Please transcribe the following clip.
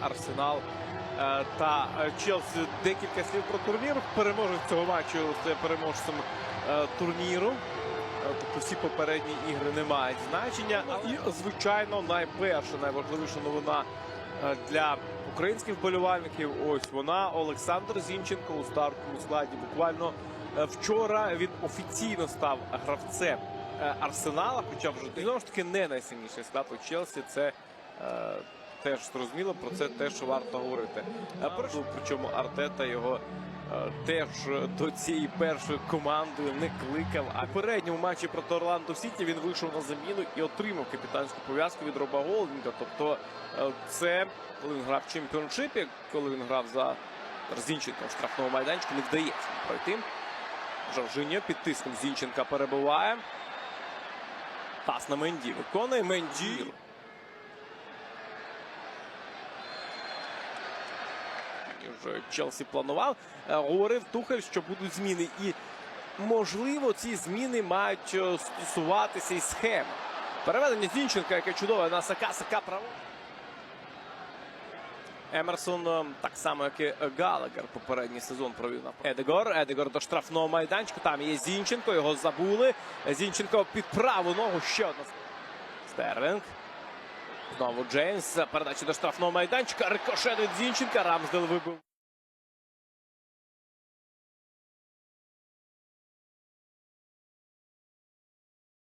Арсенал е, та е, Челсі. Декілька слів про турнір. Переможець цього матчу це переможцем е, турніру. Тобто всі попередні ігри не мають значення. І, звичайно, найперша, найважливіша новина для українських вболівальників. Ось вона Олександр Зінченко у стартовому складі. Буквально вчора він офіційно став гравцем Арсенала, хоча вже знову ж таки не найсильніший склад у Челсі. Це теж зрозуміло, про це теж варто говорити. Перш- Причому Артета його е, теж до цієї першої команди не кликав. А в передньому матчі проти Орландо Сіті він вийшов на заміну і отримав капітанську пов'язку від Роба Голдінга. Тобто е, це коли він грав в чемпіоншипі, коли він грав за Зінченком в штрафному майданчику, не вдається пройти. Жоржиньо під тиском Зінченка перебуває. Пас на Менді. Виконує Менді. І Вже Челсі планував. Е, Говорив Тухель, що будуть зміни. І можливо, ці зміни мають е, стосуватися і схеми. Переведення Зінченка, яке чудове на Сака, Сака право. Емерсон, е, так само, як і Галагер, попередній сезон провів на Едегор. Едегор до штрафного майданчику. Там є Зінченко, його забули. Зінченко під праву ногу. Ще одна. Стерлінг. Знову Джеймс. Передача до штрафного майданчика. Рикошет від Зінченка. Рамсдел вибив.